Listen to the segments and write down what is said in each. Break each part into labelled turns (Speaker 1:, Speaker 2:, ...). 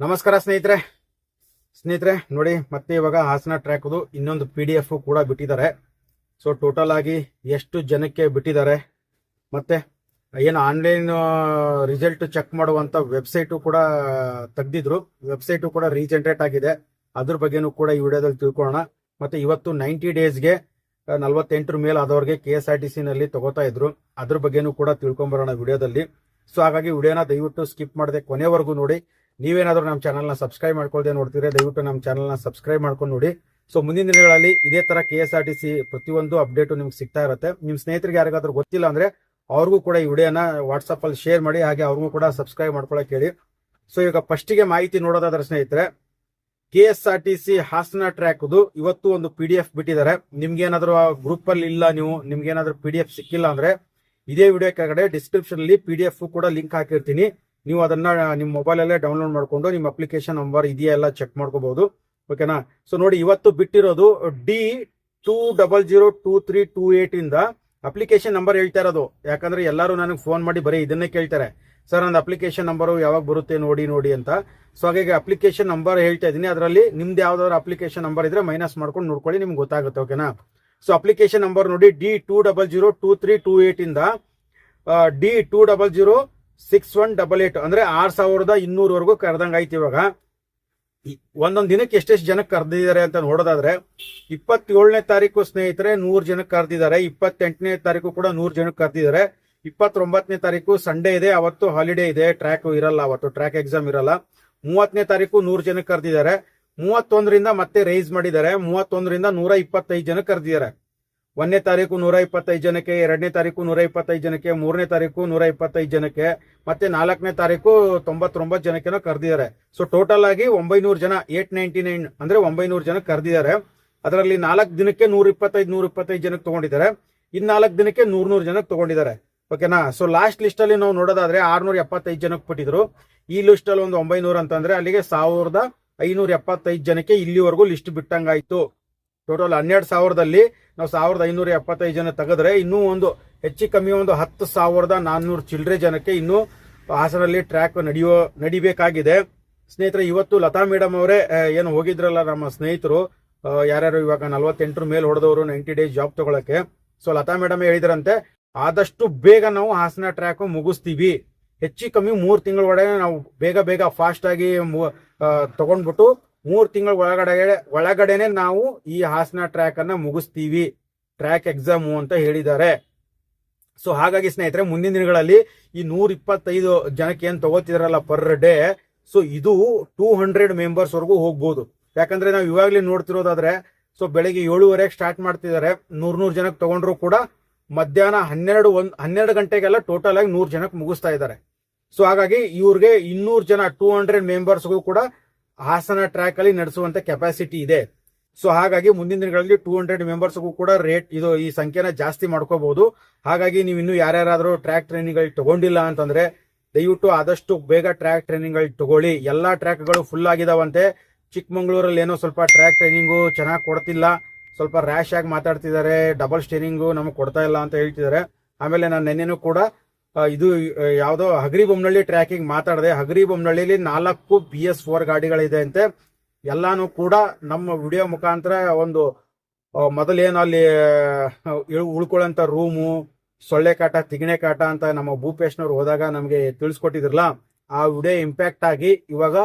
Speaker 1: ನಮಸ್ಕಾರ ಸ್ನೇಹಿತರೆ. ಸ್ನೇಹಿತರೆ, ನೋಡಿ, ಮತ್ತೆ ಇವಾಗ ಹಾಸನ ಟ್ರ್ಯಾಕ್ದು ಇನ್ನೊಂದು ಪಿ ಡಿ ಎಫ್ ಕೂಡ ಬಿಟ್ಟಿದ್ದಾರೆ. ಸೊ ಟೋಟಲ್ ಆಗಿ ಎಷ್ಟು ಜನಕ್ಕೆ ಬಿಟ್ಟಿದ್ದಾರೆ? ಮತ್ತೆ, ಏನು ಆನ್ಲೈನ್ ರಿಸಲ್ಟ್ ಚೆಕ್ ಮಾಡುವಂತ ವೆಬ್ಸೈಟು ಕೂಡ ತೆಗ್ದಿದ್ರು. ವೆಬ್ಸೈಟು ಕೂಡ ರೀಜನರೇಟ್ ಆಗಿದೆ. ಅದ್ರ ಬಗ್ಗೆನೂ ಕೂಡ ಈ ವಿಡಿಯೋದಲ್ಲಿ ತಿಳ್ಕೊಳ್ಳೋಣ. ಮತ್ತೆ ಇವತ್ತು ನೈಂಟಿ ಡೇಸ್ಗೆ ನಲ್ವತ್ತೆಂಟರ ಮೇಲೆ ಆದವ್ರಿಗೆ ಕೆ ಎಸ್ ಆರ್ ಟಿ ಸಿನಲ್ಲಿ ತಗೋತಾ ಇದ್ರು. ಅದ್ರ ಬಗ್ಗೆನೂ ಕೂಡ ತಿಳ್ಕೊಂಬರೋಣ ವಿಡಿಯೋದಲ್ಲಿ. ಸೊ ಹಾಗಾಗಿ ವಿಡಿಯೋನ ದಯವಿಟ್ಟು ಸ್ಕಿಪ್ ಮಾಡದೆ ಕೊನೆವರೆಗೂ ನೋಡಿ. ನೀವೇನಾದ್ರೂ ನಮ್ಮ ಚಾನಲ್ನ ಸಬ್ಸ್ಕ್ರೈಬ್ ಮಾಡ್ಕೊಳ್ದೆ ನೋಡ್ತೀರಾ ದಯವಿಟ್ಟು ನಮ್ಮ ಚಾನಲ್ನ ಸಬ್ಸ್ಕ್ರೈಬ್ ಮಾಡ್ಕೊಂಡು ನೋಡಿ. ಸೊ ಮುಂದಿನ ದಿನಗಳಲ್ಲಿ ಇದೇ ತರ K S R T C ಪ್ರತಿಯೊಂದು ಅಪ್ಡೇಟು ನಿಮ್ಗೆ ಸಿಗ್ತಾ ಇರುತ್ತೆ. ನಿಮ್ಮ ಸ್ನೇಹಿತರಿಗೆ ಯಾರಿಗಾದ್ರೂ ಗೊತ್ತಿಲ್ಲ ಅಂದ್ರೆ ಅವ್ರಿಗೂ ಕೂಡ ಈ ವಿಡಿಯೋನ ವಾಟ್ಸಪ್ಪಲ್ಲಿ ಶೇರ್ ಮಾಡಿ, ಹಾಗೆ ಅವ್ರಿಗೂ ಕೂಡ ಸಬ್ಸ್ಕ್ರೈಬ್ ಮಾಡ್ಕೊಳಕ್ಕೆ ಹೇಳಿ. ಸೊ ಈಗ ಫಸ್ಟಿಗೆ ಮಾಹಿತಿ ನೋಡೋದಾದ್ರೆ ಸ್ನೇಹಿತರೆ K S R T C Hassan ಟ್ರ್ಯಾಕ್ದು ಇವತ್ತು ಒಂದು ಪಿ ಡಿ ಎಫ್ ಬಿಟ್ಟಿದ್ದಾರೆ. ನಿಮ್ಗೆ ಏನಾದ್ರು ಗ್ರೂಪ್ ಅಲ್ಲಿ ಇಲ್ಲ ನೀವು, ನಿಮ್ಗೆ ಏನಾದ್ರು ಪಿ ಡಿ ಎಫ್ ಸಿಕ್ಕಿಲ್ಲ ಅಂದ್ರೆ ಇದೇ ವಿಡಿಯೋ ಕೆಳಗಡೆ ಡಿಸ್ಕ್ರಿಪ್ಷನ್ ಅಲ್ಲಿ ಪಿ ಡಿ ಎಫ್ ಕೂಡ ಲಿಂಕ್ ಹಾಕಿರ್ತೀನಿ. ನೀವು ಅದನ್ನ ನಿಮ್ಮ ಮೊಬೈಲ್ ಅಲ್ಲೇ ಡೌನ್ಲೋಡ್ ಮಾಡಿಕೊಂಡು ನಿಮ್ಮ ಅಪ್ಲಿಕೇಶನ್ ನಂಬರ್ ಇದೆಯಾ ಎಲ್ಲ ಚೆಕ್ ಮಾಡ್ಕೋಬಹುದು ಓಕೆನಾ ಸೊ ನೋಡಿ, ಇವತ್ತು ಬಿಟ್ಟಿರೋದು D two double zero two three two eight ಇಂದ ಅಪ್ಲಿಕೇಶನ್ ನಂಬರ್ ಹೇಳ್ತಾ ಇರೋದು. ಯಾಕಂದ್ರೆ ಎಲ್ಲರೂ ನನಗೆ ಫೋನ್ ಮಾಡಿ ಬರೀ ಇದನ್ನೇ ಕೇಳ್ತಾರೆ. ಸರ್ ನಂದು ಅಪ್ಲಿಕೇಶನ್ ನಂಬರು ಯಾವಾಗ ಬರುತ್ತೆ ನೋಡಿ ನೋಡಿ ಅಂತ. ಸೊ ಹಾಗಾಗಿ ಅಪ್ಲಿಕೇಶನ್ ನಂಬರ್ ಹೇಳ್ತಾ ಇದ್ದೀನಿ. ಅದರಲ್ಲಿ ನಿಮ್ದು ಯಾವ್ದಾದ್ರು ಅಪ್ಲಿಕೇಶನ್ ನಂಬರ್ ಇದ್ರೆ ಮೈನಸ್ ಮಾಡ್ಕೊಂಡು ನೋಡ್ಕೊಳ್ಳಿ, ನಿಮ್ಗೆ ಗೊತ್ತಾಗುತ್ತೆ ಓಕೆನಾ ಸೊ ಅಪ್ಲಿಕೇಶನ್ ನಂಬರ್ ನೋಡಿ D two double zero two three two eight ಇಂದ D two double zero six one double eight ಅಂದ್ರೆ ಆರ್ ಸಾವಿರದ ಇನ್ನೂರವರೆಗೂ ಕರೆದಂಗ ಆಯ್ತು ಇವಾಗ. ಒಂದೊಂದು ದಿನಕ್ಕೆ ಎಷ್ಟೆಷ್ಟು ಜನಕ್ಕೆ ಕರೆದಿದ್ದಾರೆ ಅಂತ ನೋಡೋದಾದ್ರೆ, ಇಪ್ಪತ್ತೇಳನೇ ತಾರೀಕು ಸ್ನೇಹಿತರೆ ನೂರು ಜನಕ್ಕೆ ಕರೆದಿದ್ದಾರೆ, ಇಪ್ಪತ್ತೆಂಟನೇ ತಾರೀಕು ಕೂಡ ನೂರು ಜನಕ್ಕೆ ಕರೆದಿದ್ದಾರೆ, ಇಪ್ಪತ್ತೊಂಬತ್ತನೇ ತಾರೀಕು ಸಂಡೇ ಇದೆ, ಅವತ್ತು ಹಾಲಿಡೇ ಇದೆ ಟ್ರ್ಯಾಕ್ ಇರಲ್ಲ, ಅವತ್ತು ಟ್ರ್ಯಾಕ್ ಎಕ್ಸಾಮ್ ಇರಲ್ಲ. ಮೂವತ್ತನೇ ತಾರೀಕು ನೂರು ಜನಕ್ಕೆ ಕರೆದಿದ್ದಾರೆ, ಮೂವತ್ತೊಂದರಿಂದ ಮತ್ತೆ ರೈಸ್ ಮಾಡಿದ್ದಾರೆ, ಮೂವತ್ತೊಂದರಿಂದ ನೂರ ಇಪ್ಪತ್ತೈದು ಜನಕ್ಕೆ ಕರೆದಿದ್ದಾರೆ. ಒಂದನೇ ತಾರೀಕು ನೂರ ಇಪ್ಪತ್ತೈದು ಜನಕ್ಕೆ, ಎರಡನೇ ತಾರೀಕು ನೂರ ಇಪ್ಪತ್ತೈದು ಜನಕ್ಕೆ, ಮೂರನೇ ತಾರೀಕು ನೂರ ಇಪ್ಪತ್ತೈದು ಜನಕ್ಕೆ, ಮತ್ತೆ ನಾಲ್ಕನೇ ತಾರೀಕು ತೊಂಬತ್ತೊಂಬತ್ತು ಜನಕ್ಕೆ ಕರೆದಿದ್ದಾರೆ. ಸೊ ಟೋಟಲ್ ಆಗಿ ಒಂಬೈನೂರು ಜನ ಏಟ್ ನೈಂಟಿ ನೈನ್ ಅಂದ್ರೆ ಒಂಬೈನೂರು ಜನ ಕರೆದಿದ್ದಾರೆ. ಅದರಲ್ಲಿ ನಾಲ್ಕು ದಿನಕ್ಕೆ ನೂರ ಇಪ್ಪತ್ತೈದು ನೂರ ಇಪ್ಪತ್ತೈದು ಜನಕ್ಕೆ ತಗೊಂಡಿದ್ದಾರೆ. ಇನ್ನು ನಾಲ್ಕು ದಿನಕ್ಕೆ ನೂರ್ ನೂರು ಜನಕ್ಕೆ ತಗೊಂಡಿದ್ದಾರೆ. ಓಕೆನಾ ಸೊ ಲಾಸ್ಟ್ ಲಿಸ್ಟ್ ಅಲ್ಲಿ ನಾವು ನೋಡೋದಾದ್ರೆ ಆರ್ನೂರ ಎಪ್ಪತ್ತೈದು ಜನಕ್ಕೆ ಬಿಟ್ಟಿದ್ರು. ಈ ಲಿಸ್ಟ್ ಅಲ್ಲಿ ಒಂದು ಒಂಬೈನೂರು ಅಂತಂದ್ರೆ ಅಲ್ಲಿಗೆ ಸಾವಿರದ ಐನೂರ ಎಪ್ಪತ್ತೈದು ಜನಕ್ಕೆ ಇಲ್ಲಿವರೆಗೂ ಲಿಸ್ಟ್ ಬಿಟ್ಟಂಗಾಯ್ತು. ಟೋಟಲ್ ಹನ್ನೆರಡು ಸಾವಿರದಲ್ಲಿ ನಾವು ಸಾವಿರದ ಐನೂರ ಎಪ್ಪತ್ತೈದು ಜನ ತೆಗೆದ್ರೆ ಇನ್ನೂ ಒಂದು ಹೆಚ್ಚು ಕಮ್ಮಿ ಒಂದು ಹತ್ತು ಸಾವಿರದ ನಾನ್ನೂರು ಚಿಲ್ಲರೆ ಜನಕ್ಕೆ ಇನ್ನೂ ಹಾಸನಲ್ಲಿ ಟ್ರ್ಯಾಕ್ ನಡೆಯೋ, ನಡಿಬೇಕಾಗಿದೆ. ಸ್ನೇಹಿತರೆ, ಇವತ್ತು ಲತಾ ಮೇಡಮ್ ಅವರೇ ಏನು ಹೋಗಿದ್ರಲ್ಲ ನಮ್ಮ ಸ್ನೇಹಿತರು ಯಾರ್ಯಾರು ಇವಾಗ ನಲವತ್ತೆಂಟರ ಮೇಲೆ ಹೊಡೆದವರು ನೈಂಟಿ ಡೇಸ್ ಜಾಬ್ ತಗೊಳಕ್ಕೆ. ಸೊ ಲತಾ ಮೇಡಮ್ ಹೇಳಿದ್ರಂತೆ, ಆದಷ್ಟು ಬೇಗ ನಾವು ಹಾಸನ ಟ್ರ್ಯಾಕ್ ಮುಗಿಸ್ತೀವಿ. ಹೆಚ್ಚು ಕಮ್ಮಿ ಮೂರು ತಿಂಗಳ ಒಳಗೆ ನಾವು ಬೇಗ ಬೇಗ ಫಾಸ್ಟ್ ಆಗಿ ತಗೊಂಡ್ಬಿಟ್ಟು ಮೂರ್ ತಿಂಗಳ ಒಳಗಡೆ ಒಳಗಡೆನೆ ನಾವು ಈ ಹಾಸನ ಟ್ರ್ಯಾಕ್ ಅನ್ನ ಮುಗಿಸ್ತೀವಿ. ಟ್ರ್ಯಾಕ್ ಎಕ್ಸಾಮು ಅಂತ ಹೇಳಿದ್ದಾರೆ. ಸೊ ಹಾಗಾಗಿ ಸ್ನೇಹಿತರೆ, ಮುಂದಿನ ದಿನಗಳಲ್ಲಿ ಈ ನೂರ ಇಪ್ಪತ್ತೈದು ಜನಕ್ಕೆ ಏನ್ ತಗೋತಿದಾರಲ್ಲ ಪರ್ ಡೇ ಸೊ ಇದು ಟೂ ಹಂಡ್ರೆಡ್ ಮೆಂಬರ್ಸ್ ವರೆಗೂ ಹೋಗ್ಬೋದು. ಯಾಕಂದ್ರೆ ನಾವು ಇವಾಗ್ಲೇ ನೋಡ್ತಿರೋದಾದ್ರೆ ಸೊ ಬೆಳಿಗ್ಗೆ ಏಳುವರೆಗೆ ಸ್ಟಾರ್ಟ್ ಮಾಡ್ತಿದ್ದಾರೆ. ನೂರ್ ನೂರ್ ಜನಕ್ಕೆ ತಗೊಂಡ್ರು ಕೂಡ ಮಧ್ಯಾಹ್ನ ಹನ್ನೆರಡು ಒಂದ್ ಹನ್ನೆರಡು ಗಂಟೆಗೆಲ್ಲ ಟೋಟಲ್ ಆಗಿ ನೂರ್ ಜನಕ್ಕೆ ಮುಗಿಸ್ತಾ ಇದ್ದಾರೆ. ಸೊ ಹಾಗಾಗಿ ಇವ್ರಿಗೆ ಇನ್ನೂರು ಜನ ಟೂ ಹಂಡ್ರೆಡ್ ಮೆಂಬರ್ಸ್ಗೂ ಕೂಡ ಹಾಸನ ಟ್ರ್ಯಾಕ್ ಅಲ್ಲಿ ನಡೆಸುವಂತ ಕೆಪಾಸಿಟಿ ಇದೆ. ಸೊ ಹಾಗಾಗಿ ಮುಂದಿನ ದಿನಗಳಲ್ಲಿ ಟೂ ಹಂಡ್ರೆಡ್ ಮೆಂಬರ್ಸ್ಗೂ ಕೂಡ ರೇಟ್ ಇದು ಈ ಸಂಖ್ಯೆನ ಜಾಸ್ತಿ ಮಾಡ್ಕೋಬಹುದು. ಹಾಗಾಗಿ ನೀವು ಇನ್ನು ಯಾರ್ಯಾರಾದರೂ ಟ್ರ್ಯಾಕ್ ಟ್ರೈನಿಂಗ್ ತಗೊಂಡಿಲ್ಲ ಅಂತಂದ್ರೆ ದಯವಿಟ್ಟು ಆದಷ್ಟು ಬೇಗ ಟ್ರ್ಯಾಕ್ ಟ್ರೈನಿಂಗ್ ತಗೊಳ್ಳಿ. ಎಲ್ಲಾ ಟ್ರ್ಯಾಕ್ಗಳು ಫುಲ್ ಆಗಿದಾವಂತೆ. ಚಿಕ್ಕಮಂಗ್ಳೂರಲ್ಲಿ ಏನೋ ಸ್ವಲ್ಪ ಟ್ರ್ಯಾಕ್ ಟ್ರೈನಿಂಗು ಚೆನ್ನಾಗಿ ಕೊಡ್ತಿಲ್ಲ. ಸ್ವಲ್ಪ ರ್ಯಾಶ್ ಆಗಿ ಮಾತಾಡ್ತಿದ್ದಾರೆ. ಡಬಲ್ ಸ್ಟೇರಿಂಗು ನಮಗೆ ಕೊಡ್ತಾ ಇಲ್ಲ ಅಂತ ಹೇಳ್ತಿದ್ದಾರೆ. ಆಮೇಲೆ ನಾನು ನೆನ್ನೆನೂ ಕೂಡ ಇದು ಯಾವುದೋ ಯಾವ್ದೋ ಹಗರಿ ಬೊಮ್ಮನಹಳ್ಳಿ ಟ್ರ್ಯಾಕಿಂಗ್ ಮಾತಾಡದೆ. ಹಗರಿ ಬೊಮ್ಮನಹಳ್ಳಿಲಿ ನಾಲ್ಕು ಬಿ ಎಸ್ ಫೋರ್ ಗಾಡಿಗಳಿದೆ ಅಂತೆ ಎಲ್ಲಾನು ಕೂಡ ನಮ್ಮ ವಿಡಿಯೋ ಮುಖಾಂತರ ಒಂದು ಮೊದಲೇನು ಅಲ್ಲಿ ಉಳ್ಕೊಳ್ಳೋಂಥ ರೂಮು ಸೊಳ್ಳೆ ಕಾಟ ತಿಗಣೆ ಕಾಟ ಅಂತ ನಮ್ಮ ಭೂಪೇಶ್ನವ್ರು ಹೋದಾಗ ನಮಗೆ ತಿಳಿಸ್ಕೊಟ್ಟಿದ್ರಲ್ಲ, ಆ ವಿಡಿಯೋ ಇಂಪ್ಯಾಕ್ಟ್ ಆಗಿ ಇವಾಗ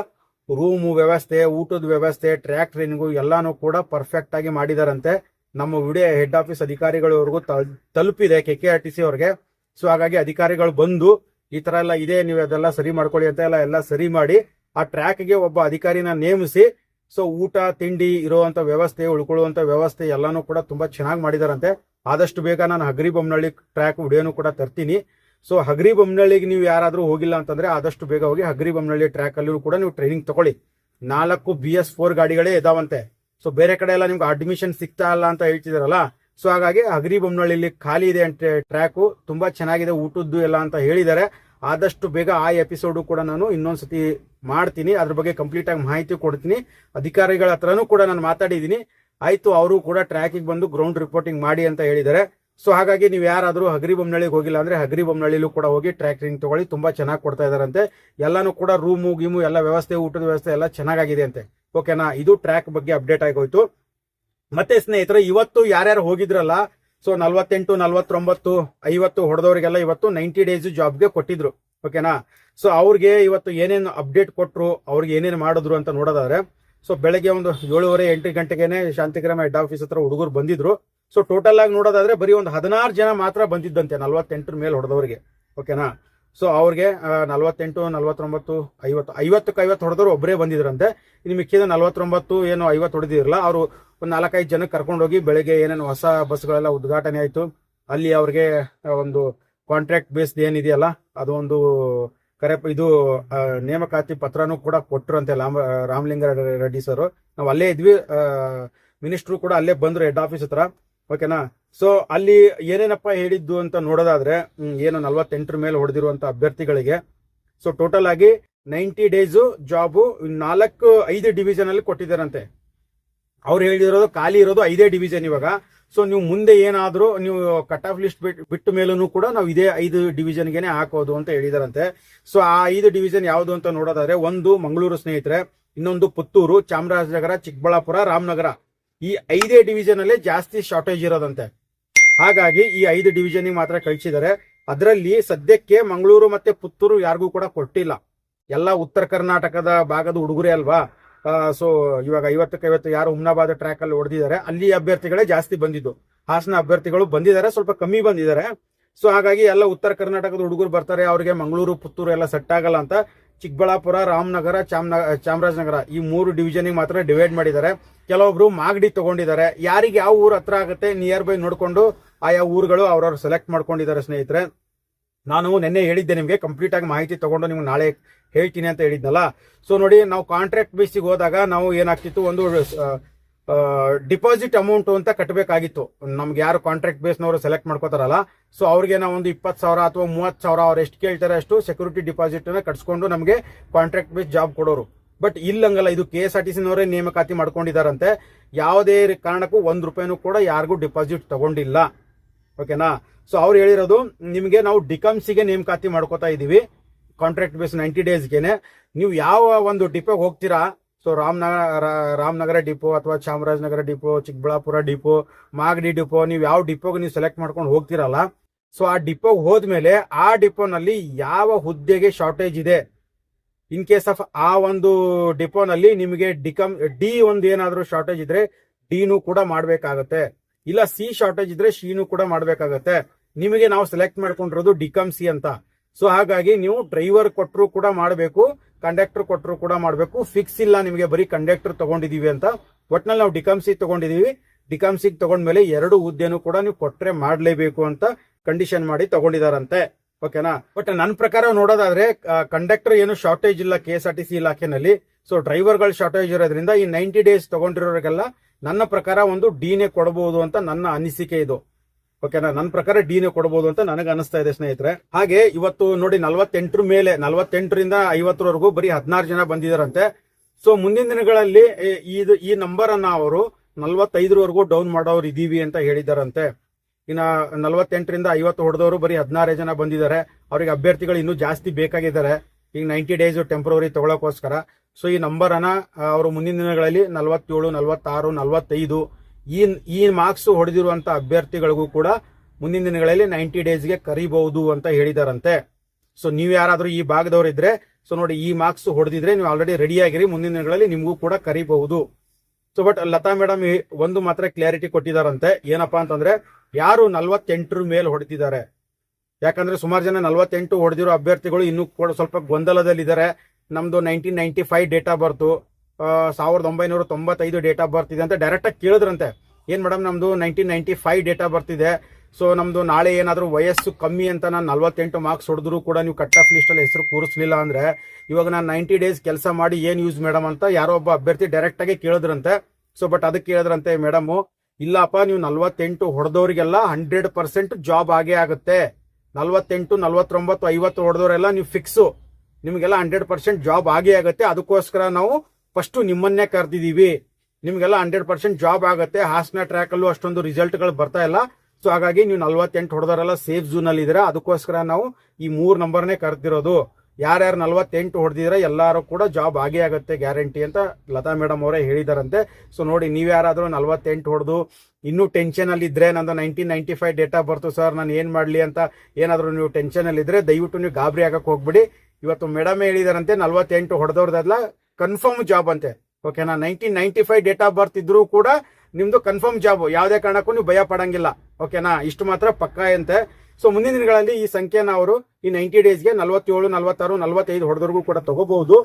Speaker 1: ರೂಮು ವ್ಯವಸ್ಥೆ, ಊಟದ ವ್ಯವಸ್ಥೆ ಟ್ರ್ಯಾಕ್ ಟ್ರೈನಿಂಗು ಎಲ್ಲಾನು ಕೂಡ ಪರ್ಫೆಕ್ಟ್ ಆಗಿ ಮಾಡಿದಾರಂತೆ. ನಮ್ಮ ವಿಡಿಯೋ ಹೆಡ್ ಆಫೀಸ್ ಅಧಿಕಾರಿಗಳವರೆಗೂ ತಲ್- ತಲುಪಿದೆ K K R T C ಅವ್ರಿಗೆ. ಸೊ ಹಾಗಾಗಿ ಅಧಿಕಾರಿಗಳು ಬಂದು ಈ ತರ ಎಲ್ಲ ಇದೆ, ನೀವು ಅದೆಲ್ಲ ಸರಿ ಮಾಡ್ಕೊಳ್ಳಿ ಅಂತ ಎಲ್ಲ ಎಲ್ಲ ಸರಿ ಮಾಡಿ ಆ ಟ್ರ್ಯಾಕ್ಗೆ ಒಬ್ಬ ಅಧಿಕಾರಿನ ನೇಮಿಸಿ ಸೊ ಊಟ, ತಿಂಡಿ ಇರುವಂತ ವ್ಯವಸ್ಥೆ, ಉಳ್ಕೊಳ್ಳುವಂತ ವ್ಯವಸ್ಥೆ ಎಲ್ಲಾನು ಕೂಡ ತುಂಬಾ ಚೆನ್ನಾಗಿ ಮಾಡಿದಾರಂತೆ. ಆದಷ್ಟು ಬೇಗ ನಾನು ಹಗರಿ ಟ್ರ್ಯಾಕ್ ವಿಡಿಯೋನು ಕೂಡ ತರ್ತೀನಿ. ಸೊ ಹಗರಿ ಬೊಮ್ಮನಹಳ್ಳಿಗೆ ನೀವು ಯಾರಾದ್ರೂ ಹೋಗಿಲ್ಲ ಅಂತಂದ್ರೆ ಆದಷ್ಟು ಬೇಗ ಹೋಗಿ ಹಗರಿ ಬೊಮ್ಮನಹಳ್ಳಿ ಟ್ರ್ಯಾಕ್ ಅಲ್ಲಿ ಕೂಡ ನೀವು ಟ್ರೈನಿಂಗ್ ತಗೊಳ್ಳಿ. ನಾಲ್ಕು ಬಿ ಎಸ್ ಫೋರ್ ಗಾಡಿಗಳೇ ಇದಾವಂತೆ. ಸೊ ಬೇರೆ ಕಡೆ ಎಲ್ಲ ನಿಮ್ಗೆ ಅಡ್ಮಿಷನ್ ಸಿಗ್ತಾ ಇಲ್ಲ ಅಂತ ಹೇಳ್ತಿದಾರಲ್ಲ ಸೊ ಹಾಗಾಗಿ ಅಗ್ರಿ ಬೊಮ್ಮನಹಳ್ಳಿಲಿ ಖಾಲಿ ಇದೆ ಅಂತ ಟ್ರ್ಯಾಕು, ತುಂಬಾ ಚೆನ್ನಾಗಿದೆ, ಊಟದ್ದು ಎಲ್ಲ ಅಂತ ಹೇಳಿದ್ದಾರೆ. ಆದಷ್ಟು ಬೇಗ ಆ ಎಪಿಸೋಡು ಕೂಡ ನಾನು ಇನ್ನೊಂದ್ಸತಿ ಮಾಡ್ತೀನಿ. ಅದ್ರ ಬಗ್ಗೆ ಕಂಪ್ಲೀಟ್ ಆಗಿ ಮಾಹಿತಿ ಕೊಡ್ತೀನಿ. ಅಧಿಕಾರಿಗಳ ಹತ್ರನೂ ಕೂಡ ನಾನು ಮಾತಾಡಿದ್ದೀನಿ. ಆಯ್ತು, ಅವರು ಕೂಡ ಟ್ರ್ಯಾಕಿಗೆ ಬಂದು ಗ್ರೌಂಡ್ ರಿಪೋರ್ಟಿಂಗ್ ಮಾಡಿ ಅಂತ ಹೇಳಿದ್ದಾರೆ. ಸೊ ಹಾಗಾಗಿ ನೀವು ಯಾರಾದರೂ ಹಗರಿ ಬೊಮ್ಮನಹಳ್ಳಿಗೆ ಹೋಗಿಲ್ಲ ಅಂದ್ರೆ ಹಗರಿ ಬೊಮ್ಮನಹಳ್ಳಿಲೂ ಕೂಡ ಹೋಗಿ ಟ್ರ್ಯಾಕಿಂಗ್ ತಗೊಳ್ಳಿ. ತುಂಬಾ ಚೆನ್ನಾಗಿ ಕೊಡ್ತಾ ಇದಾರಂತೆ ಎಲ್ಲಾನು ಕೂಡ ರೂಮು ಗೀಮು, ಎಲ್ಲ ವ್ಯವಸ್ಥೆ, ಊಟದ ವ್ಯವಸ್ಥೆ ಎಲ್ಲ ಚೆನ್ನಾಗಿದೆ ಅಂತೆ. ಓಕೆನಾ ಇದು ಟ್ರ್ಯಾಕ್ ಬಗ್ಗೆ ಅಪ್ಡೇಟ್ ಆಗೋಯ್ತು. ಮತ್ತೆ ಸ್ನೇಹಿತರೆ, ಇವತ್ತು ಯಾರ್ಯಾರು ಹೋಗಿದ್ರಲ್ಲ ಸೊ ನಲ್ವತ್ತೆಂಟು, ನಲ್ವತ್ತೊಂಬತ್ತು, ಐವತ್ತು ಹೊಡೆದವರಿಗೆಲ್ಲ ಇವತ್ತು ನೈಂಟಿ ಡೇಸ್ ಜಾಬ್ಗೆ ಕೊಟ್ಟಿದ್ರು ಓಕೆನಾ ಸೊ ಅವ್ರಿಗೆ ಇವತ್ತು ಏನೇನು ಅಪ್ಡೇಟ್ ಕೊಟ್ಟರು ಅವ್ರಿಗೆ ಏನೇನು ಮಾಡಿದ್ರು ಅಂತ ನೋಡೋದಾದ್ರೆ ಸೊ ಬೆಳಗ್ಗೆ ಒಂದು ಏಳುವರೆ, ಎಂಟು ಗಂಟೆಗೆನೆ ಶಾಂತಿಗ್ರಾಮ ಹೆಡ್ ಆಫೀಸ್ ಹತ್ರ ಹುಡುಗರು ಬಂದಿದ್ರು ಸೊ ಟೋಟಲ್ ಆಗಿ ನೋಡೋದಾದ್ರೆ ಬರೀ ಒಂದು ಹದಿನಾರು ಜನ ಮಾತ್ರ ಬಂದಿದ್ದಂತೆ ನಲ್ವತ್ತೆಂಟರ ಮೇಲೆ ಹೊಡೆದವ್ರಿಗೆ ಓಕೆನಾ ಸೊ ಅವ್ರಿಗೆ ನಲವತ್ತೆಂಟು, ನಲ್ವತ್ತೊಂಬತ್ತು, ಐವತ್ತು, ಐವತ್ತಕ್ಕೆ ಐವತ್ತು ಹೊಡೆದವ್ರು ಒಬ್ಬರೇ ಬಂದಿದ್ರಂತೆ. ಇನ್ನು ಮಿಕ್ಕಿದ ನಲ್ವತ್ತೊಂಬತ್ತು ಏನು ಐವತ್ತು ಹೊಡೆದಿರಲ್ಲ, ಅವರು ಒಂದು ನಾಲ್ಕೈದು ಜನಕ್ಕೆ ಕರ್ಕೊಂಡೋಗಿ ಬೆಳಗ್ಗೆ ಏನೇನು ಹೊಸ ಬಸ್ಗಳೆಲ್ಲ ಉದ್ಘಾಟನೆ ಆಯಿತು. ಅಲ್ಲಿ ಅವ್ರಿಗೆ ಒಂದು ಕಾಂಟ್ರಾಕ್ಟ್ ಬೇಸ್ಡ್ ಏನಿದೆಯಲ್ಲ ಅದು ಒಂದು ಕರೆ, ಇದು ನೇಮಕಾತಿ ಪತ್ರನೂ ಕೂಡ ಕೊಟ್ಟರು ಅಂತೆ ರಾಮ, ರಾಮಲಿಂಗ ರೆಡ್ಡಿ ಸರ್. ನಾವು ಅಲ್ಲೇ ಇದ್ವಿ ಮಿನಿಸ್ಟ್ರು ಕೂಡ ಅಲ್ಲೇ ಬಂದರು ಹೆಡ್ ಆಫೀಸ್ ಹತ್ರ. ಓಕೆನಾ ಸೊ ಅಲ್ಲಿ ಏನೇನಪ್ಪ ಹೇಳಿದ್ದು ಅಂತ ನೋಡೋದಾದ್ರೆ ಏನು ನಲ್ವತ್ತೆಂಟರ ಮೇಲೆ ಹೊಡೆದಿರುವಂತ ಅಭ್ಯರ್ಥಿಗಳಿಗೆ. ಸೊ ಟೋಟಲ್ ಆಗಿ ನೈಂಟಿ ಡೇಸು ಜಾಬು ನಾಲ್ಕು, ಐದು ಡಿವಿಷನ್ ಅಲ್ಲಿ ಕೊಟ್ಟಿದ್ದಾರಂತೆ. ಅವ್ರು ಹೇಳಿರೋದು ಖಾಲಿ ಇರೋದು ಐದೇ ಡಿವಿಷನ್ ಇವಾಗ. ಸೊ ನೀವು ಮುಂದೆ ಏನಾದರೂ ನೀವು ಕಟ್ ಆಫ್ ಲಿಸ್ಟ್ ಬಿಟ್ಟು ಮೇಲೂ ಕೂಡ ನಾವು ಇದೇ ಐದು ಡಿವಿಷನ್ಗೆನೆ ಹಾಕೋದು ಅಂತ ಹೇಳಿದಾರಂತೆ. ಸೊ ಆ ಐದು ಡಿವಿಷನ್ ಯಾವುದು ಅಂತ ನೋಡೋದಾದ್ರೆ, ಒಂದು ಮಂಗಳೂರು ಸ್ನೇಹಿತರೆ, ಇನ್ನೊಂದು ಪುತ್ತೂರು, ಚಾಮರಾಜನಗರ, ಚಿಕ್ಕಬಳ್ಳಾಪುರ, ರಾಮನಗರ. ಈ ಐದೇ ಡಿವಿಷನ್ ಅಲ್ಲೇ ಜಾಸ್ತಿ ಶಾರ್ಟೇಜ್ ಇರೋದಂತೆ. ಹಾಗಾಗಿ ಈ ಐದು ಡಿವಿಷನ್ ಮಾತ್ರ ಕಳಿಸಿದ್ದಾರೆ ಅದರಲ್ಲಿ ಸದ್ಯಕ್ಕೆ ಮಂಗಳೂರು ಮತ್ತೆ ಪುತ್ತೂರು ಯಾರಿಗೂ ಕೂಡ ಕೊಟ್ಟಿಲ್ಲ. ಎಲ್ಲ ಉತ್ತರ ಕರ್ನಾಟಕದ ಭಾಗದ ಹುಡುಗರೇ ಅಲ್ವಾ? ಸೊ ಇವಾಗ ಐವತ್ತಕ್ಕೆ ಐವತ್ತು ಯಾರು ಹುಮ್ನಾಬಾದ್ ಟ್ರ್ಯಾಕ್ ಅಲ್ಲಿ ಹೊಡೆದಿದ್ದಾರೆ, ಅಲ್ಲಿ ಅಭ್ಯರ್ಥಿಗಳೇ ಜಾಸ್ತಿ ಬಂದಿದ್ದು. ಹಾಸನ ಅಭ್ಯರ್ಥಿಗಳು ಬಂದಿದ್ದಾರೆ, ಸ್ವಲ್ಪ ಕಮ್ಮಿ ಬಂದಿದ್ದಾರೆ. ಸೊ ಹಾಗಾಗಿ ಎಲ್ಲ ಉತ್ತರ ಕರ್ನಾಟಕದ ಹುಡುಗರು ಬರ್ತಾರೆ, ಅವರಿಗೆ ಮಂಗಳೂರು, ಪುತ್ತೂರು ಎಲ್ಲ ಸೆಟ್ ಆಗಲ್ಲ ಅಂತ ಚಿಕ್ಕಬಳ್ಳಾಪುರ, ರಾಮನಗರ, ಚಾಮನ, ಚಾಮರಾಜನಗರ ಈ ಮೂರು ಡಿವಿಷನ್ ಮಾತ್ರ ಡಿವೈಡ್ ಮಾಡಿದ್ದಾರೆ. ಕೆಲವೊಬ್ರು ಮಾಗಡಿ ತಗೊಂಡಿದ್ದಾರೆ. ಯಾರಿಗೆ ಯಾವ ಊರು ಹತ್ರ ಆಗುತ್ತೆ ನಿಯರ್ ಬೈ ನೋಡ್ಕೊಂಡು ಆಯಾ ಊರುಗಳು ಅವ್ರವ್ರು ಸೆಲೆಕ್ಟ್ ಮಾಡ್ಕೊಂಡಿದ್ದಾರೆ ಸ್ನೇಹಿತರೆ. ನಾನು ನಿನ್ನೆ ಹೇಳಿದ್ದೆ ನಿಮಗೆ ಕಂಪ್ಲೀಟ್ ಆಗಿ ಮಾಹಿತಿ ತಗೊಂಡು ನಿಮ್ಗೆ ನಾಳೆ ಹೇಳ್ತೀನಿ ಅಂತ ಹೇಳಿದ್ನಲ್ಲ ಸೊ ನೋಡಿ, ನಾವು ಕಾಂಟ್ರಾಕ್ಟ್ ಬೇಸಿಗೆ ಹೋದಾಗ ನಾವು ಏನಾಗ್ತಿತ್ತು, ಒಂದು ಡಿಪಾಸಿಟ್ ಅಮೌಂಟ್ ಅಂತ ಕಟ್ಟಬೇಕಾಗಿತ್ತು ನಮ್ಗೆ ಯಾರು ಕಾಂಟ್ರಾಕ್ಟ್ ಬೇಸ್ನವರು ಸೆಲೆಕ್ಟ್ ಮಾಡ್ಕೋತಾರಲ್ಲ ಸೊ ಅವ್ರಿಗೆ ನಾವು ಒಂದು ಇಪ್ಪತ್ತು ಸಾವಿರ ಅಥವಾ ಮೂವತ್ತು ಸಾವಿರ ಅವ್ರು ಎಷ್ಟು ಕೇಳ್ತಾರೆ ಅಷ್ಟು ಸೆಕ್ಯೂರಿಟಿ ಡಿಪಾಸಿಟ್ ಅನ್ನ ಕಟ್ಸ್ಕೊಂಡು ನಮಗೆ ಕಾಂಟ್ರಾಕ್ಟ್ ಬೇಸ್ ಜಾಬ್ ಕೊಡೋರು. ಬಟ್ ಇಲ್ಲಂಗಲ್ಲ, ಇದು ಕೆ ಎಸ್ ಆರ್ ಟಿ ಸಿನವರೇ ನೇಮಕಾತಿ ಮಾಡ್ಕೊಂಡಿದಾರಂತೆ ಯಾವುದೇ ಕಾರಣಕ್ಕೂ ಒಂದು ರೂಪಾಯಿನೂ ಕೂಡ ಯಾರಿಗೂ ಡಿಪಾಸಿಟ್ ತಗೊಂಡಿಲ್ಲ. ಓಕೆನಾ? ಸೊ ಅವ್ರು ಹೇಳಿರೋದು, ನಿಮಗೆ ನಾವು ಡಿಕಮ್ಸಿಗೆ ನೇಮಕಾತಿ ಮಾಡ್ಕೋತಾ ಇದೀವಿ. ಕಾಂಟ್ರಾಕ್ಟ್ ಬೇಸ್ ನೈಂಟಿ ಡೇಸ್ಗೆನೆ ನೀವು ಯಾವ ಒಂದು ಡಿಪೋಗೆ ಹೋಗ್ತೀರಾ? ಸೊ ರಾಮನಗರ ರಾಮನಗರ ಡಿಪೋ ಅಥವಾ Chamarajanagara depot Chikkaballapura depot Magadi depot ನೀವು ಯಾವ ಡಿಪೋಗೆ ನೀವು ಸೆಲೆಕ್ಟ್ ಮಾಡ್ಕೊಂಡು ಹೋಗ್ತಿರಲ್ಲ? ಸೊ ಆ ಡಿಪೋಗೆ ಹೋದ್ಮೇಲೆ ಆ ಡಿಪೋನಲ್ಲಿ ಯಾವ ಹುದ್ದೆಗೆ ಶಾರ್ಟೇಜ್ ಇದೆ? ಇನ್ ಕೇಸ್ ಆಫ್ ಆ ಒಂದು ಡಿಪೋನಲ್ಲಿ ನಿಮಗೆ ಡಿಕಮ್ ಡಿ ಒಂದು ಏನಾದರೂ ಶಾರ್ಟೇಜ್ ಇದ್ರೆ ಡಿನೂ ಕೂಡ ಮಾಡಬೇಕಾಗತ್ತೆ. ಇಲ್ಲ ಸಿ ಶಾರ್ಟೇಜ್ ಇದ್ರೆ ಶೀನು ಕೂಡ ಮಾಡಬೇಕಾಗತ್ತೆ. ನಿಮಗೆ ನಾವು ಸೆಲೆಕ್ಟ್ ಮಾಡ್ಕೊಂಡಿರೋದು ಡಿಕಮ್ ಸಿ ಅಂತ. ಸೊ ಹಾಗಾಗಿ ನೀವು ಡ್ರೈವರ್ ಕೊಟ್ಟರು ಕೂಡ ಮಾಡಬೇಕು ಕಂಡಕ್ಟರ್ ಕೊಟ್ಟರು ಕೂಡ ಮಾಡಬೇಕು. ಫಿಕ್ಸ್ ಇಲ್ಲ ನಿಮಗೆ ಬರೀ ಕಂಡಕ್ಟರ್ ತಗೊಂಡಿದೀವಿ ಅಂತ. ಒಟ್ನಲ್ಲಿ ನಾವು ಡಿಕಮ್ ಸಿ ತಗೊಂಡಿದೀವಿ. ಡಿಕಮ್ ಸಿ ತಗೊಂಡ್ಮೇಲೆ ಎರಡು ಹುದ್ದೆನೂ ಕೂಡ ನೀವು ಕೊಟ್ಟರೆ ಮಾಡಲೇಬೇಕು ಅಂತ ಕಂಡೀಷನ್ ಮಾಡಿ ತಗೊಂಡಿದಾರಂತೆ. ಓಕೆನಾ ಬಟ್ ನನ್ನ ಪ್ರಕಾರ ನೋಡೋದಾದ್ರೆ ಕಂಡಕ್ಟರ್ ಏನು ಶಾರ್ಟೇಜ್ ಇಲ್ಲ K S R T C ಇಲಾಖೆನಲ್ಲಿ. So ಡ್ರೈವರ್ಗಳು ಶಾರ್ಟೇಜ್ ಇರೋದ್ರಿಂದ ಈ ನೈಂಟಿ ಡೇಸ್ ತಗೊಂಡಿರೋರಿಗೆಲ್ಲ ನನ್ನ ಪ್ರಕಾರ ಒಂದು ಡಿನೇ ಕೊಡಬಹುದು ಅಂತ ನನ್ನ ಅನಿಸಿಕೆ ಇದು. ಓಕೆನಾ ನನ್ನ ಪ್ರಕಾರ ಡಿನೇ ಕೊಡಬಹುದು ಅಂತ ನನಗೆ ಅನಿಸ್ತಾ ಇದೆ ಸ್ನೇಹಿತರೆ. ಹಾಗೆ ಇವತ್ತು ನೋಡಿ ನಲವತ್ತೆಂಟರ ಮೇಲೆ, ನಲವತ್ತೆಂಟರಿಂದ ಐವತ್ತರವರೆಗೂ ಬರೀ ಹದಿನಾರು ಜನ ಬಂದಿದಾರಂತೆ ಸೊ ಮುಂದಿನ ದಿನಗಳಲ್ಲಿ ಇದು ಈ ನಂಬರ್ ಅನ್ನ ಅವರು ನಲವತ್ತೈದರವರೆಗೂ ಡೌನ್ ಮಾಡೋರು ಇದೀವಿ ಅಂತ ಹೇಳಿದಾರಂತೆ ಇನ್ನ ನಲವತ್ತೆಂಟರಿಂದ ಐವತ್ತು ಹೊಡೆದವರು ಬರೀ ಹದಿನಾರೇ ಜನ ಬಂದಿದ್ದಾರೆ. ಅವರಿಗೆ ಅಭ್ಯರ್ಥಿಗಳು ಇನ್ನೂ ಜಾಸ್ತಿ ಬೇಕಾಗಿದ್ದಾರೆ. ಈಗ ನೈಂಟಿ ಡೇಸ್ ಟೆಂಪ್ರವರಿ ತಗೊಳಕೋಸ್ಕರ. ಸೊ ಈ ನಂಬರ್ ಅನ್ನ ಅವರು ಮುಂದಿನ ದಿನಗಳಲ್ಲಿ ನಲವತ್ತೇಳು, ನಲವತ್ತಾರು, ನಲವತ್ತೈದು, ಈ ಈ ಮಾರ್ಕ್ಸ್ ಹೊಡೆದಿರುವಂತ ಅಭ್ಯರ್ಥಿಗಳಿಗೂ ಕೂಡ ಮುಂದಿನ ದಿನಗಳಲ್ಲಿ ನೈಂಟಿ ಡೇಸ್ಗೆ ಕರಿಬಹುದು ಅಂತ ಹೇಳಿದಾರಂತೆ. ಸೊ ನೀವು ಯಾರಾದರೂ ಈ ಭಾಗದವ್ರು ಇದ್ರೆ ಸೊ ನೋಡಿ, ಈ ಮಾರ್ಕ್ಸ್ ಹೊಡೆದಿದ್ರೆ ನೀವು ಆಲ್ರೆಡಿ ರೆಡಿ ಆಗಿರಿ, ಮುಂದಿನ ದಿನಗಳಲ್ಲಿ ನಿಮಗೂ ಕೂಡ ಕರಿಬಹುದು. ಸೊ ಬಟ್ ಲತಾ ಮೇಡಮ್ ಒಂದು ಮಾತ್ರ ಕ್ಲಾರಿಟಿ ಕೊಟ್ಟಿದಾರಂತೆ. ಏನಪ್ಪಾ ಅಂತಂದ್ರೆ, ಯಾರು ನಲ್ವತ್ತೆಂಟರ ಮೇಲೆ ಹೊಡೆದಿದ್ದಾರೆ ಯಾಕಂದ್ರೆ ಸುಮಾರು ಜನ ನಲ್ವತ್ತೆಂಟು ಹೊಡೆದಿರೋ ಅಭ್ಯರ್ಥಿಗಳು ಇನ್ನೂ ಕೂಡ ಸ್ವಲ್ಪ ಗೊಂದಲದಲ್ಲಿದ್ದಾರೆ. ನಮ್ದು nineteen ninety five date of birth ಸಾವಿರದ ಒಂಬೈನೂರ ತೊಂಬತ್ತೈದು ಡೇಟ್ ಆಫ್ ಬರ್ತ್ ಅಂತ ಡೈರೆಕ್ಟಾಗಿ ಕೇಳಿದ್ರಂತೆ. ಏನ್ ಮೇಡಮ್ ನಮ್ದು nineteen ninety five date of ಬರ್ತಿದೆ. ಸೊ ನಮ್ದು ನಾಳೆ ಏನಾದರೂ ವಯಸ್ಸು ಕಮ್ಮಿ ಅಂತ ನಾನು ನಲ್ವತ್ತೆಂಟು ಮಾರ್ಕ್ಸ್ ಹೊಡೆದ್ರು ಕೂಡ ನೀವು ಕಟ್ ಆಫ್ ಲಿಸ್ಟ್ ಅಲ್ಲಿ ಹೆಸರು ಕೂರಿಸ್ಲಿಲ್ಲ ಅಂದ್ರೆ, ಇವಾಗ ನಾನು ನೈಂಟಿ ಡೇಸ್ ಕೆಲಸ ಮಾಡಿ ಏನ್ ಯೂಸ್ ಮೇಡಮ್ ಅಂತ ಯಾರೋ ಒಬ್ಬ ಅಭ್ಯರ್ಥಿ ಡೈರೆಕ್ಟಾಗಿ ಕೇಳಿದ್ರಂತೆ. ಸೊ ಬಟ್ ಅದಕ್ಕೆ ಕೇಳಿದ್ರಂತೆ ಮೇಡಮು ಇಲ್ಲಪ್ಪ ನೀವು ನಲ್ವತ್ತೆಂಟು ಹೊಡೆದವ್ರಿಗೆಲ್ಲ ಹಂಡ್ರೆಡ್ ಪರ್ಸೆಂಟ್ ಜಾಬ್ ಆಗೇ ಆಗುತ್ತೆ. ನಲ್ವತ್ತೆಂಟು, ನಲ್ವತ್ತೊಂಬತ್ತು, ಐವತ್ತು ಹೊಡೆದವರೆಲ್ಲ ನೀವು ಫಿಕ್ಸು ನಿಮಗೆಲ್ಲ ಹಂಡ್ರೆಡ್ ಪರ್ಸೆಂಟ್ ಜಾಬ್ ಆಗೇ ಆಗುತ್ತೆ. ಅದಕ್ಕೋಸ್ಕರ ನಾವು ಫಸ್ಟ್ ನಿಮ್ಮನ್ನೇ ಕರೆದಿದ್ದೀವಿ ನಿಮಗೆಲ್ಲ ಹಂಡ್ರೆಡ್ ಪರ್ಸೆಂಟ್ ಜಾಬ್ ಆಗುತ್ತೆ. ಹಾಸನ ಟ್ರ್ಯಾಕ್ ಅಲ್ಲೂ ಅಷ್ಟೊಂದು ರಿಸಲ್ಟ್ಗಳು ಬರ್ತಾ ಇಲ್ಲ. ಸೊ ಹಾಗಾಗಿ ನೀವು ನಲ್ವತ್ತೆಂಟು ಹೊಡೆದಾರಲ್ಲ ಸೇಫ್ ಝೋನ್ ಅಲ್ಲಿ ಇದ್ದೀರಾ. ಅದಕ್ಕೋಸ್ಕರ ನಾವು ಈ ಮೂರು ನಂಬರ್ನೇ ಕರೆದಿರೋದು. ಯಾರ್ಯಾರು ನಲ್ವತ್ತೆಂಟು ಹೊಡೆದಿದ್ರೆ ಎಲ್ಲರೂ ಕೂಡ ಜಾಬ್ ಆಗೇ ಆಗುತ್ತೆ ಗ್ಯಾರಂಟಿ ಅಂತ ಲತಾ ಮೇಡಮ್ ಅವರೇ ಹೇಳಿದಾರಂತೆ. ಸೊ ನೋಡಿ, ನೀವು ಯಾರಾದರೂ ನಲ್ವತ್ತೆಂಟು ಹೊಡೆದು ಇನ್ನೂ ಟೆನ್ಷನ್ ಅಲ್ಲಿ ಇದ್ರೆ ನಂದು nineteen ninety five date of birth sir. ನಾನು ಏನು ಮಾಡ್ಲಿ ಅಂತ ಏನಾದರೂ ನೀವು ಟೆನ್ಷನ್ ಅಲ್ಲಿ ಇದ್ರೆ ದಯವಿಟ್ಟು ನೀವು ಗಾಬರಿ ಆಗಕ್ಕೆ ಹೋಗ್ಬಿಡಿ. ಇವತ್ತು ಮೇಡಮ್ ಹೇಳಿದಾರಂತೆ ನಲ್ವತ್ತೆಂಟು ಹೊಡೆದವ್ರದೆಲ್ಲ ಕನ್ಫರ್ಮ್ ಜಾಬ್ ಅಂತೆ. ಓಕೆನಾ nineteen ninety five date of birth ಇದ್ರೂ ಕೂಡ ನಿಮ್ದು ಕನ್ಫರ್ಮ್ ಜಾಬ್ ಯಾವುದೇ ಕಾರಣಕ್ಕೂ ನೀವು ಭಯ ಪಡಂಗಿಲ್ಲ. ಓಕೆನಾ ಇಷ್ಟು ಮಾತ್ರ ಪಕ್ಕ ಅಂತೆ ಸೊ ಮುಂದಿನ ದಿನಗಳಲ್ಲಿ ಈ ಸಂಖ್ಯೆನ ಅವರು ಈ ನೈಂಟಿ ಡೇಸ್ಗೆ ನಲ್ವತ್ತೇಳು, ನಲ್ವತ್ತಾರು, ನಲ್ವತ್ತೈದು ಹೊಡೆದವ್ರಿಗೂ ಕೂಡ ತಗೋಬಹುದು.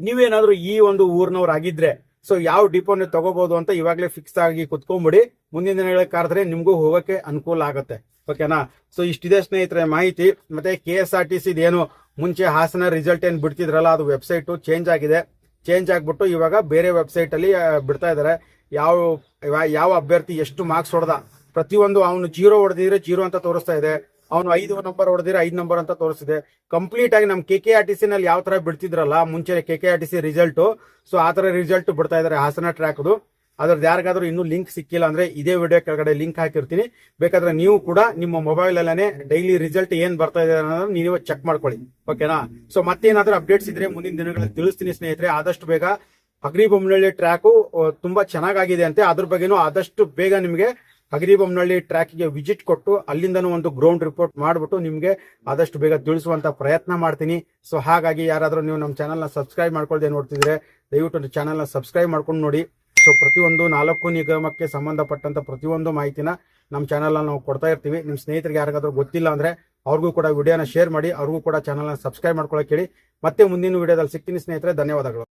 Speaker 1: ನೀವೇನಾದ್ರೂ ಈ ಒಂದು ಊರ್ನವ್ರು ಆಗಿದ್ರೆ ಸೊ ಯಾವ ಡಿಪೋ ನೀವು ತಗೋಬಹುದು ಅಂತ ಇವಾಗಲೇ ಫಿಕ್ಸ್ ಆಗಿ ಕುತ್ಕೊಂಡ್ಬಿಡಿ ಮುಂದಿನ ದಿನಗಳ ಕಾರ್ದ್ರೆ ನಿಮಗೂ ಹೋಗಕ್ಕೆ ಅನುಕೂಲ ಆಗುತ್ತೆ. ಓಕೆನಾ ಸೊ ಇಷ್ಟಿದೆ ಸ್ನೇಹಿತರೆ, ಮಾಹಿತಿ. ಮತ್ತೆ K S R T C ಏನು? ಮುಂಚೆ ಹಾಸನ ರಿಸಲ್ಟ್ ಏನು ಬಿಡ್ತಿದ್ರಲ್ಲ, ಅದು ವೆಬ್ಸೈಟ್ ಚೇಂಜ್ ಆಗಿದೆ. ಚೇಂಜ್ ಆಗಿಬಿಟ್ಟು ಇವಾಗ ಬೇರೆ ವೆಬ್ಸೈಟ್ ಅಲ್ಲಿ ಬಿಡ್ತಾ ಇದ್ದಾರೆ ಯಾವ ಯಾವ- ಅಭ್ಯರ್ಥಿ ಎಷ್ಟು ಮಾರ್ಕ್ಸ್ ಹೊಡೆದ? ಪ್ರತಿಯೊಂದು ಅವನು ಜೀರೋ ಹೊಡೆದಿದ್ರೆ ಜೀರೋ ಅಂತ ತೋರಿಸ್ತಾ ಇದೆ. ಅವನು ಐದು ನಂಬರ್ ಹೊಡೆದಿದ್ರೆ ಐದು ನಂಬರ್ ಅಂತ ತೋರಿಸ್ತಿದೆ. ಕಂಪ್ಲೀಟ್ ಆಗಿ ನಮ್ಮ K K R T C ನಲ್ಲಿ ಯಾವ ತರ ಬಿಡ್ತಿದ್ರಲ್ಲ ಮುಂಚೆ K K R T C result so ಆ ತರ ರಿಸಲ್ಟ್ ಬಿಡ್ತಾ ಇದಾರೆ ಹಾಸನ ಟ್ರ್ಯಾಕ್ದು ಅದ್ರದ್ದು ಯಾರಿಗಾದ್ರೂ ಇನ್ನೂ ಲಿಂಕ್ ಸಿಕ್ಕಿಲ್ಲ ಅಂದ್ರೆ ಇದೇ ವಿಡಿಯೋ ಕೆಳಗಡೆ ಲಿಂಕ್ ಹಾಕಿರ್ತೀನಿ. ಬೇಕಾದ್ರೆ ನೀವು ಕೂಡ ನಿಮ್ಮ ಮೊಬೈಲ್ ಅಲ್ಲೇ ಡೈಲಿ ರಿಸಲ್ಟ್ ಏನ್ ಬರ್ತಾ ಇದೆ ಅನ್ನೋದನ್ನ ನೀವು ಚೆಕ್ ಮಾಡ್ಕೊಳ್ಳಿ. ಓಕೆನಾ? ಸೊ ಮತ್ತೇನಾದ್ರೂ ಅಪ್ಡೇಟ್ಸ್ ಇದ್ರೆ ಮುಂದಿನ ದಿನಗಳಲ್ಲಿ ತಿಳಿಸ್ತೀನಿ ಸ್ನೇಹಿತರೆ. ಆದಷ್ಟು ಬೇಗ ಅಗ್ರಿಬೊಮ್ಮನಹಳ್ಳಿ ಟ್ರ್ಯಾಕು ತುಂಬಾ ಚೆನ್ನಾಗಿದೆ ಅಂತೆ. ಅದ್ರ ಬಗ್ಗೆನೂ ಆದಷ್ಟು ಬೇಗ ನಿಮಗೆ ಅಗ್ರಿಬೊಮ್ಮನಹಳ್ಳಿ ಟ್ರ್ಯಾಕ್ಗೆ ವಿಸಿಟ್ ಕೊಟ್ಟು ಅಲ್ಲಿಂದನೂ ಒಂದು ಗ್ರೌಂಡ್ ರಿಪೋರ್ಟ್ ಮಾಡ್ಬಿಟ್ಟು ನಿಮಗೆ ಆದಷ್ಟು ಬೇಗ ತಿಳಿಸುವಂತ ಪ್ರಯತ್ನ ಮಾಡ್ತೀನಿ. ಸೊ ಹಾಗಾಗಿ ಯಾರಾದ್ರೂ ನೀವು ನಮ್ಮ ಚಾನಲ್ನ ಸಬ್ಸ್ಕ್ರೈಬ್ ಮಾಡ್ಕೊಳ್ದೆ ನೋಡ್ತಿದ್ರೆ ದಯವಿಟ್ಟು ಚಾನಲ್ನ ಸಬ್ಸ್ಕ್ರೈಬ್ ಮಾಡ್ಕೊಂಡು ನೋಡಿ. ಸೊ ಪ್ರತಿಯೊಂದು ನಾಲ್ಕು ನಿಗಮಕ್ಕೆ ಸಂಬಂಧಪಟ್ಟಂತ ಪ್ರತಿಯೊಂದು ಮಾಹಿತಿನ ನಮ್ಮ ಚಾನಲ್ ನಾವು ಕೊಡ್ತಾ ಇರ್ತೀವಿ. ನಿಮ್ಮ ಸ್ನೇಹಿತರಿಗೆ ಯಾರಿಗಾದ್ರೂ ಗೊತ್ತಿಲ್ಲ ಅಂದ್ರೆ ಅವ್ರಿಗೂ ಕೂಡ ವಿಡಿಯೋನ ಶೇರ್ ಮಾಡಿ, ಅವ್ರಿಗೂ ಕೂಡ ಚಾನಲ್ನ ಸಬ್ಸ್ಕ್ರೈಬ್ ಮಾಡ್ಕೊಳ್ಳೋಕೆ ಹೇಳಿ. ಮತ್ತೆ ಮುಂದಿನ ವಿಡಿಯೋದಲ್ಲಿ ಸಿಗ್ತೀನಿ ಸ್ನೇಹಿತರೆ. ಧನ್ಯವಾದಗಳು.